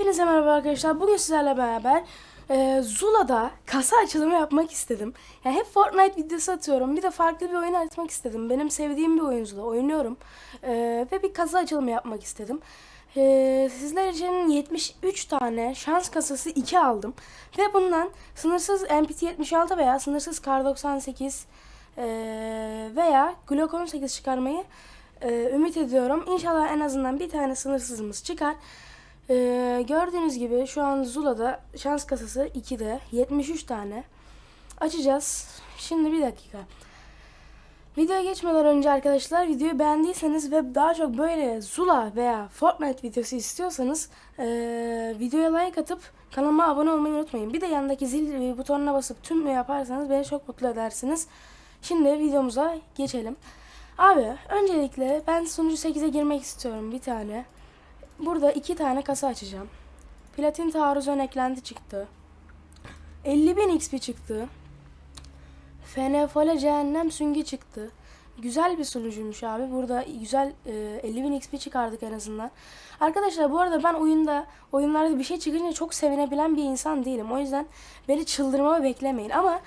Hepinize merhaba arkadaşlar. Bugün sizlerle beraber e, Zula'da kasa açılımı yapmak istedim. Yani hep Fortnite videosu atıyorum. Bir de farklı bir oyun açmak istedim. Benim sevdiğim bir oyun Zula. Oynuyorum. E, ve bir kasa açılımı yapmak istedim. E, sizler için 73 tane şans kasası 2 aldım. Ve bundan sınırsız MPT-76 veya sınırsız Kar 98 e, veya Glock 18 çıkarmayı e, ümit ediyorum. İnşallah en azından bir tane sınırsızımız çıkar. Ee, gördüğünüz gibi şu an Zula'da şans kasası 2'de 73 tane açacağız. Şimdi bir dakika. Videoya geçmeden önce arkadaşlar videoyu beğendiyseniz ve daha çok böyle Zula veya Fortnite videosu istiyorsanız ee, videoya like atıp kanalıma abone olmayı unutmayın. Bir de yanındaki zil butonuna basıp tüm yaparsanız beni çok mutlu edersiniz. Şimdi videomuza geçelim. Abi öncelikle ben sunucu 8'e girmek istiyorum bir tane. Burada iki tane kasa açacağım. Platin taarruz ön eklenti çıktı. 50.000 XP çıktı. Fenefale cehennem süngü çıktı. Güzel bir sunucuymuş abi. Burada güzel e, 50.000 XP çıkardık en azından. Arkadaşlar bu arada ben oyunda oyunlarda bir şey çıkınca çok sevinebilen bir insan değilim. O yüzden beni çıldırmamı beklemeyin. Ama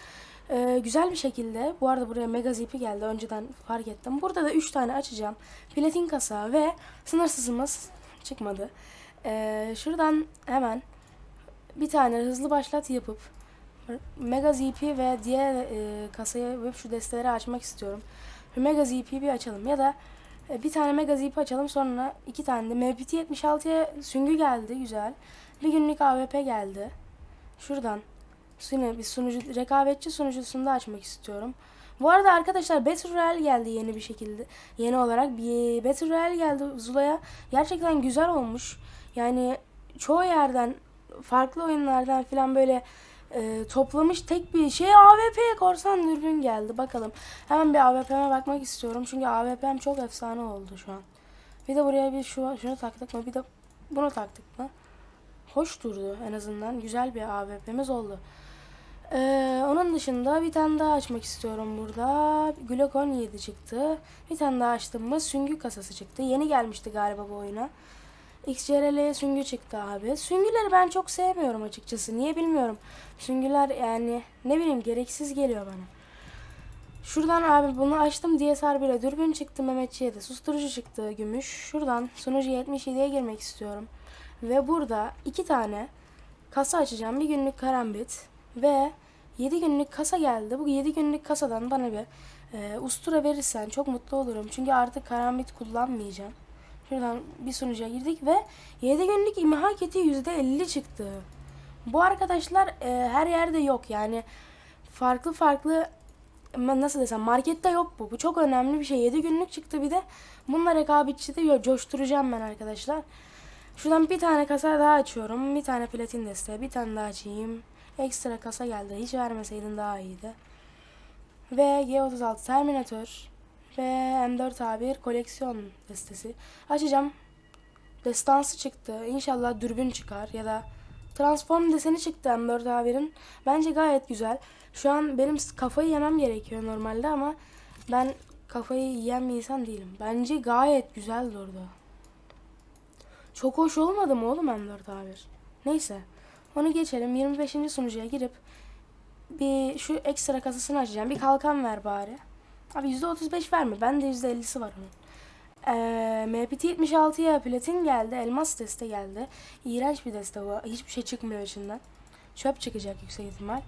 e, güzel bir şekilde bu arada buraya mega zipi geldi. Önceden fark ettim. Burada da 3 tane açacağım. Platin kasa ve sınırsızımız çıkmadı. Ee, şuradan hemen bir tane hızlı başlat yapıp Mega ZP ve diğer e, kasayı ve şu desteleri açmak istiyorum. Mega ZP'yi bir açalım ya da e, bir tane Mega ZP açalım sonra iki tane de MPT 76'ya süngü geldi güzel. Bir günlük AWP geldi. Şuradan yine bir sunucu rekabetçi sunucusunda açmak istiyorum. Bu arada arkadaşlar Battle Royale geldi yeni bir şekilde. Yeni olarak bir Battle Royale geldi Zula'ya. Gerçekten güzel olmuş. Yani çoğu yerden farklı oyunlardan falan böyle e, toplamış tek bir şey AWP'ye korsan dürbün geldi. Bakalım. Hemen bir AWP'me bakmak istiyorum. Çünkü AWP'm çok efsane oldu şu an. Bir de buraya bir şu şunu taktık mı? Bir de bunu taktık mı? Hoş durdu en azından. Güzel bir AWP'miz oldu. Ee, onun dışında bir tane daha açmak istiyorum burada. Glock 17 çıktı. Bir tane daha açtım mı süngü kasası çıktı. Yeni gelmişti galiba bu oyuna. XCRL'ye süngü çıktı abi. Süngüleri ben çok sevmiyorum açıkçası. Niye bilmiyorum. Süngüler yani ne bileyim gereksiz geliyor bana. Şuradan abi bunu açtım. DSR 1'e dürbün çıktı. Mehmetçi'ye de susturucu çıktı. Gümüş. Şuradan sunucu 77'ye girmek istiyorum. Ve burada iki tane kasa açacağım. Bir günlük karambit. Ve 7 günlük kasa geldi. Bu 7 günlük kasadan bana bir e, ustura verirsen çok mutlu olurum. Çünkü artık karambit kullanmayacağım. Şuradan bir sunucuya girdik ve 7 günlük imha kiti %50 çıktı. Bu arkadaşlar e, her yerde yok. Yani farklı farklı nasıl desem markette yok bu. Bu çok önemli bir şey. 7 günlük çıktı bir de. Bununla rekabetçi de coşturacağım ben arkadaşlar. Şuradan bir tane kasa daha açıyorum. Bir tane platin deste. Bir tane daha açayım. Ekstra kasa geldi. Hiç vermeseydin daha iyiydi. Ve G36 Terminator ve M4A1 koleksiyon destesi. Açacağım. Destansı çıktı. İnşallah dürbün çıkar ya da transform deseni çıktı M4A1'in. Bence gayet güzel. Şu an benim kafayı yemem gerekiyor normalde ama ben kafayı yiyen bir insan değilim. Bence gayet güzel durdu. Çok hoş olmadı mı oğlum M4A1? Neyse. Onu geçelim. 25. sunucuya girip bir şu ekstra kasasını açacağım. Bir kalkan ver bari. Abi %35 verme. Bende %50'si var onun. Ee, MPT 76'ya platin geldi. Elmas deste geldi. İğrenç bir deste bu. Hiçbir şey çıkmıyor içinden. Çöp çıkacak yüksek ihtimal.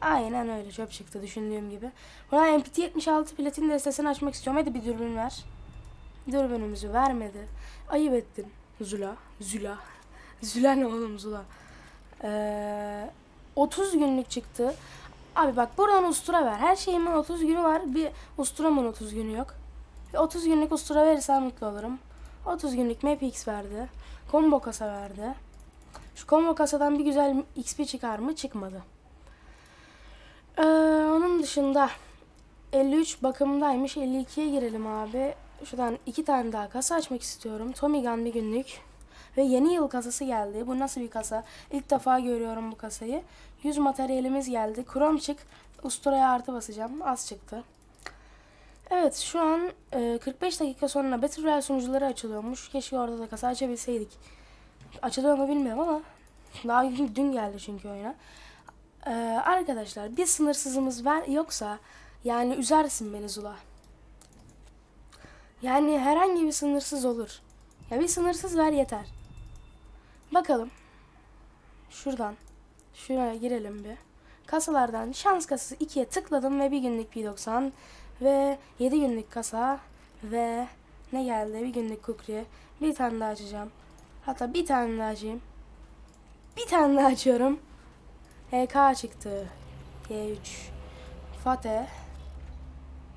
Aynen öyle çöp çıktı düşündüğüm gibi. Buradan MPT 76 platin destesini açmak istiyorum. Hadi bir dürbün ver. Dürbünümüzü vermedi. Ayıp ettin. Zula. Zula. Zula ne oğlum Zula. Ee, 30 günlük çıktı. Abi bak buradan ustura ver. Her şeyimin 30 günü var. Bir usturamın 30 günü yok. Bir 30 günlük ustura verirsen mutlu olurum. 30 günlük MapX verdi. Combo kasa verdi. Şu combo kasadan bir güzel XP çıkar mı? Çıkmadı. Ee, onun dışında 53 bakımdaymış. 52'ye girelim abi. Şuradan iki tane daha kasa açmak istiyorum. Tommy Gun bir günlük. Ve yeni yıl kasası geldi. Bu nasıl bir kasa? İlk defa görüyorum bu kasayı. 100 materyalimiz geldi. Krom çık. Usturaya artı basacağım. Az çıktı. Evet şu an e, 45 dakika sonra Battle Royale sunucuları açılıyormuş. Keşke orada da kasa açabilseydik. Açılıyor mu bilmiyorum ama daha dün geldi çünkü oyuna. Ee, arkadaşlar bir sınırsızımız var yoksa yani üzersin beni Zula. Yani herhangi bir sınırsız olur. Ya bir sınırsız ver yeter. Bakalım. Şuradan. Şuraya girelim bir. Kasalardan şans kasası 2'ye tıkladım ve bir günlük P90 ve 7 günlük kasa ve ne geldi? Bir günlük kukri. Bir tane daha açacağım. Hatta bir tane daha açayım. Bir tane daha açıyorum. HK çıktı. G3. Fate.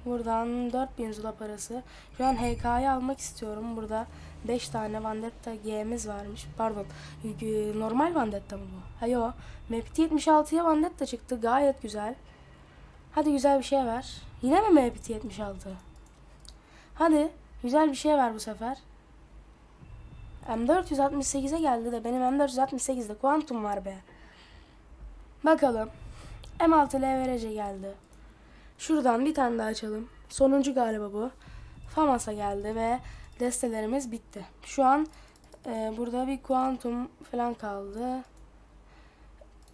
Buradan 4000 zula parası. Şu an HK'yı almak istiyorum. Burada 5 tane Vandetta G'miz varmış. Pardon. Normal Vandetta mı bu? Ha yo. Mapit 76'ya Vandetta çıktı. Gayet güzel. Hadi güzel bir şey ver. Yine mi Mapit 76? Hadi güzel bir şey ver bu sefer. M468'e geldi de benim M468'de kuantum var be. Bakalım. M6 LVRC geldi. Şuradan bir tane daha açalım. Sonuncu galiba bu. Famas'a geldi ve destelerimiz bitti. Şu an e, burada bir kuantum falan kaldı.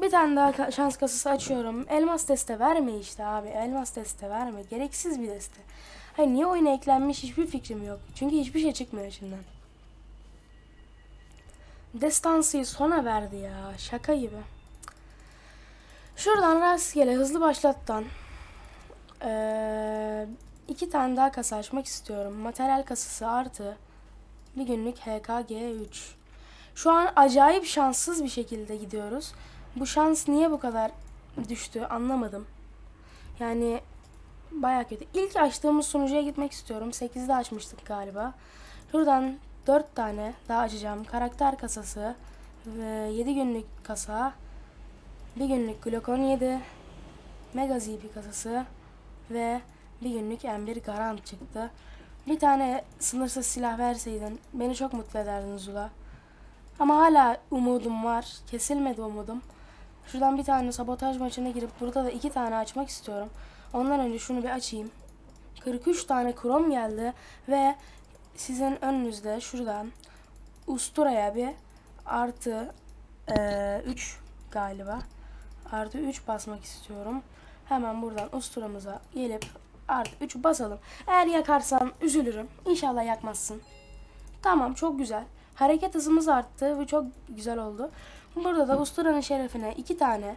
Bir tane daha şans kasası açıyorum. Elmas deste verme işte abi. Elmas deste verme. Gereksiz bir deste. Hayır niye oyuna eklenmiş hiçbir fikrim yok. Çünkü hiçbir şey çıkmıyor içinden. Destansıyı sona verdi ya. Şaka gibi. Şuradan rastgele hızlı başlattan eee, iki tane daha kasa açmak istiyorum. Materyal kasası artı bir günlük HKG3. Şu an acayip şanssız bir şekilde gidiyoruz. Bu şans niye bu kadar düştü anlamadım. Yani baya kötü. İlk açtığımız sunucuya gitmek istiyorum. 8'de açmıştık galiba. Şuradan 4 tane daha açacağım. Karakter kasası ve 7 günlük kasa. Bir günlük Glock 17, Mega ZP kasası ve bir günlük M1 Garant çıktı. Bir tane sınırsız silah verseydin beni çok mutlu ederdin Zula. Ama hala umudum var. Kesilmedi umudum. Şuradan bir tane sabotaj maçına girip burada da iki tane açmak istiyorum. Ondan önce şunu bir açayım. 43 tane krom geldi ve sizin önünüzde şuradan usturaya bir artı 3 galiba. Artı 3 basmak istiyorum. Hemen buradan usturamıza gelip artı 3 basalım. Eğer yakarsan üzülürüm. İnşallah yakmazsın. Tamam çok güzel. Hareket hızımız arttı. Bu çok güzel oldu. Burada da usturanın şerefine iki tane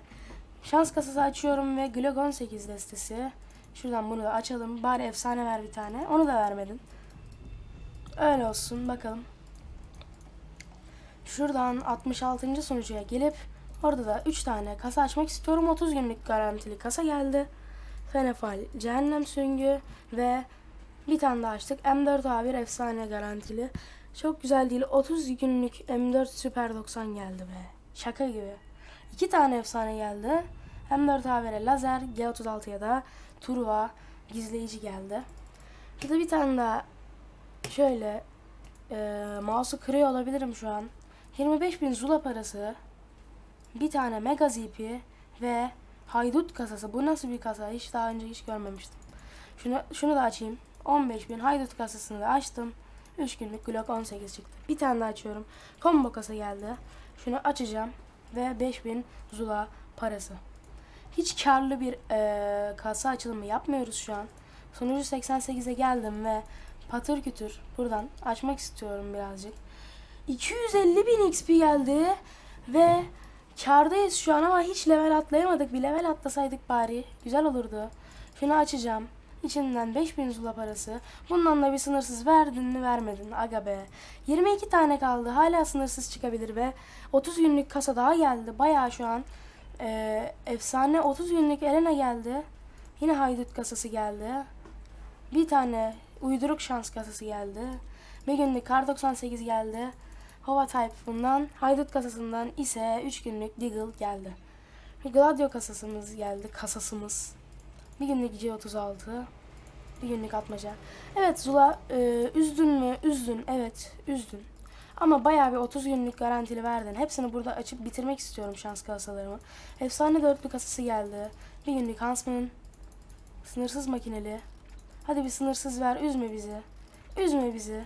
şans kasası açıyorum ve Glock 18 destesi. Şuradan bunu da açalım. Bari efsane ver bir tane. Onu da vermedin. Öyle olsun bakalım. Şuradan 66. sunucuya gelip orada da 3 tane kasa açmak istiyorum. 30 günlük garantili kasa geldi. Fenefal, Cehennem Süngü ve bir tane daha açtık. M4 A1 efsane garantili. Çok güzel değil. 30 günlük M4 Super 90 geldi be. Şaka gibi. İki tane efsane geldi. M4 A1'e lazer, G36'ya da Turva gizleyici geldi. Bir de bir tane daha şöyle e, mouse'u kırıyor olabilirim şu an. 25.000 Zula parası. Bir tane Mega ZP ve Haydut kasası. Bu nasıl bir kasa? Hiç daha önce hiç görmemiştim. Şunu, şunu da açayım. 15.000 Haydut kasasını da açtım. 3 günlük Glock 18 çıktı. Bir tane daha açıyorum. Combo kasa geldi. Şunu açacağım ve 5000 Zula parası. Hiç karlı bir eee, kasa açılımı yapmıyoruz şu an. Sonucu 88'e geldim ve patır kütür buradan açmak istiyorum birazcık. 250 bin XP geldi ve kardayız şu an ama hiç level atlayamadık. Bir level atlasaydık bari güzel olurdu. Şunu açacağım. İçinden 5000 zula parası. Bundan da bir sınırsız verdin mi vermedin aga be. 22 tane kaldı. Hala sınırsız çıkabilir ve 30 günlük kasa daha geldi. Bayağı şu an eee, efsane 30 günlük Elena geldi. Yine haydut kasası geldi. Bir tane uyduruk şans kasası geldi. Bir günlük kar 98 geldi. Hova Type bundan. Haydut kasasından ise 3 günlük Deagle geldi. Gladio kasasımız geldi. Kasasımız. Bir günlük C36. Bir günlük atmaca. Evet Zula e, üzdün mü? Üzdün. Evet üzdün. Ama bayağı bir 30 günlük garantili verdin. Hepsini burada açıp bitirmek istiyorum şans kasalarımı. Efsane dörtlü kasası geldi. Bir günlük Huntsman. Sınırsız makineli. Hadi bir sınırsız ver. Üzme bizi. Üzme bizi.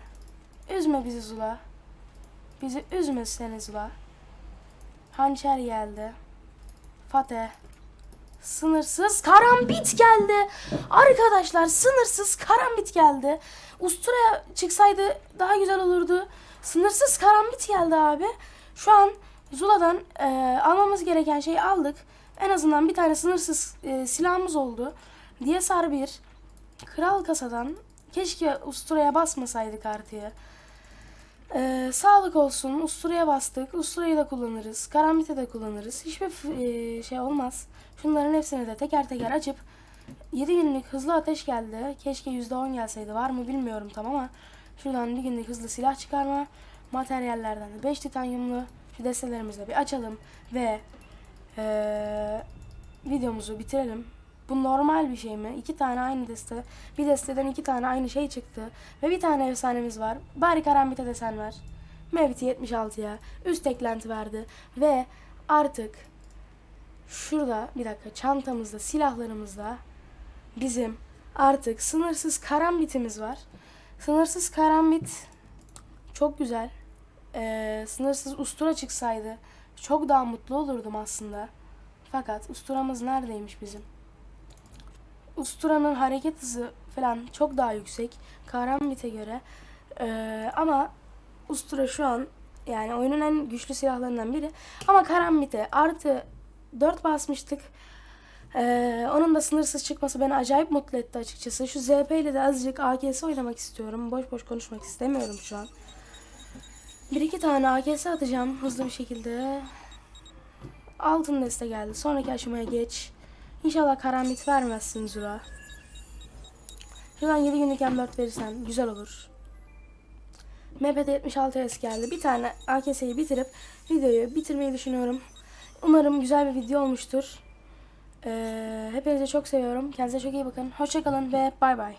Üzme bizi Zula. Bizi üzmeseniz la. Hançer geldi. Fatih. Sınırsız karambit geldi. Arkadaşlar sınırsız karambit geldi. Ustura'ya çıksaydı daha güzel olurdu. Sınırsız karambit geldi abi. Şu an Zula'dan e, almamız gereken şeyi aldık. En azından bir tane sınırsız e, silahımız oldu. DSR 1 Kral kasadan keşke Ustura'ya basmasaydık artıya. Ee, sağlık olsun. Ustura'ya bastık. Ustura'yı da kullanırız. Karambit'i de kullanırız. Hiçbir e, şey olmaz. Şunların hepsini de teker teker açıp 7 günlük hızlı ateş geldi. Keşke %10 gelseydi. Var mı bilmiyorum tam ama şuradan bir günlük hızlı silah çıkarma. Materyallerden de 5 titanyumlu şu destelerimizi bir açalım ve ee, videomuzu bitirelim. Bu normal bir şey mi? İki tane aynı deste. Bir desteden iki tane aynı şey çıktı. Ve bir tane efsanemiz var. Bari karambite desen ver. Mevti 76'ya. Üst eklenti verdi. Ve artık şurada bir dakika çantamızda silahlarımızda bizim artık sınırsız karambitimiz var. Sınırsız karambit çok güzel. Ee, sınırsız ustura çıksaydı çok daha mutlu olurdum aslında. Fakat usturamız neredeymiş bizim? Ustura'nın hareket hızı falan çok daha yüksek. Karambit'e göre. Ee, ama Ustura şu an yani oyunun en güçlü silahlarından biri. Ama Karambit'e artı 4 basmıştık. Ee, onun da sınırsız çıkması beni acayip mutlu etti açıkçası. Şu ZP ile de azıcık AKS oynamak istiyorum. Boş boş konuşmak istemiyorum şu an. Bir iki tane AKS atacağım hızlı bir şekilde. Altın deste geldi. Sonraki aşamaya geç. İnşallah karambit vermezsin Zura. Şuradan 7 günlük M4 verirsen güzel olur. MPT 76S geldi. Bir tane AKS'yi bitirip videoyu bitirmeyi düşünüyorum. Umarım güzel bir video olmuştur. Ee, hepinizi çok seviyorum. Kendinize çok iyi bakın. Hoşçakalın ve bay bay.